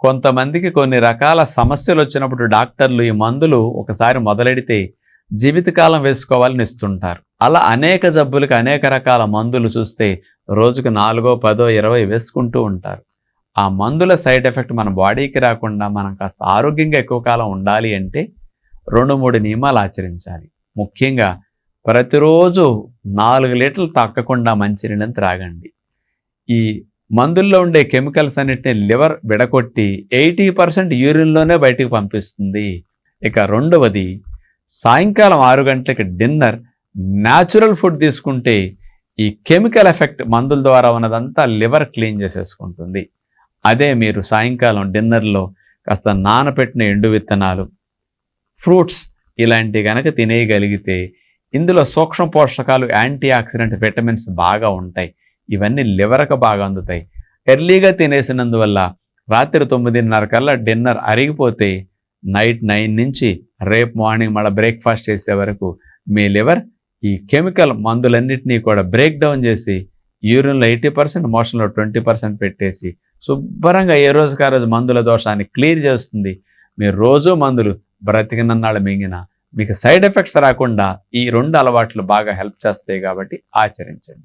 కొంతమందికి కొన్ని రకాల సమస్యలు వచ్చినప్పుడు డాక్టర్లు ఈ మందులు ఒకసారి మొదలెడితే జీవితకాలం వేసుకోవాలని ఇస్తుంటారు. అలా అనేక జబ్బులకు అనేక రకాల మందులు చూస్తే రోజుకు నాలుగో పదో ఇరవై వేసుకుంటూ ఉంటారు. ఆ మందుల సైడ్ ఎఫెక్ట్ మన బాడీకి రాకుండా మనం కాస్త ఆరోగ్యంగా ఎక్కువ కాలం ఉండాలి అంటే రెండు మూడు నియమాలు ఆచరించాలి. ముఖ్యంగా ప్రతిరోజు నాలుగు లీటర్లు తక్కకుండా మంచినీళ్ళని త్రాగండి. ఈ మందుల్లో ఉండే కెమికల్స్ అన్నిటిని లివర్ విడగొట్టి ఎయిటీ పర్సెంట్ యూరిన్లోనే బయటికి పంపిస్తుంది. ఇక రెండవది సాయంకాలం ఆరు గంటలకి డిన్నర్ న్యాచురల్ ఫుడ్ తీసుకుంటే ఈ కెమికల్ ఎఫెక్ట్ మందుల ద్వారా ఉన్నదంతా లివర్ క్లీన్ చేసేసుకుంటుంది. అదే మీరు సాయంకాలం డిన్నర్లో కాస్త నానపెట్టిన ఎండు విత్తనాలు ఫ్రూట్స్ ఇలాంటివి కనుక తినేయగలిగితే ఇందులో సూక్ష్మ పోషకాలు యాంటీ ఆక్సిడెంట్ విటమిన్స్ బాగా ఉంటాయి. ఇవన్నీ లివర్కి బాగా అందుతాయి. ఎర్లీగా తినేసినందువల్ల రాత్రి తొమ్మిదిన్నర కల్లా డిన్నర్ అరిగిపోతే నైట్ నైన్ నుంచి రేపు మార్నింగ్ మళ్ళీ బ్రేక్ఫాస్ట్ చేసే వరకు మీ లివర్ ఈ కెమికల్ మందులన్నింటినీ కూడా బ్రేక్ డౌన్ చేసి యూరిన్లో ఎయిటీ పర్సెంట్ మోషన్లో ట్వంటీ పర్సెంట్ పెట్టేసి శుభ్రంగా ఏ రోజుకి ఆ రోజు మందుల దోషాన్ని క్లియర్ చేస్తుంది. మీరు రోజు మందులు బ్రతికినన్నాళ్ళు మింగిన మీకు సైడ్ ఎఫెక్ట్స్ రాకుండా ఈ రెండు అలవాట్లు బాగా హెల్ప్ చేస్తాయి కాబట్టి ఆచరించండి.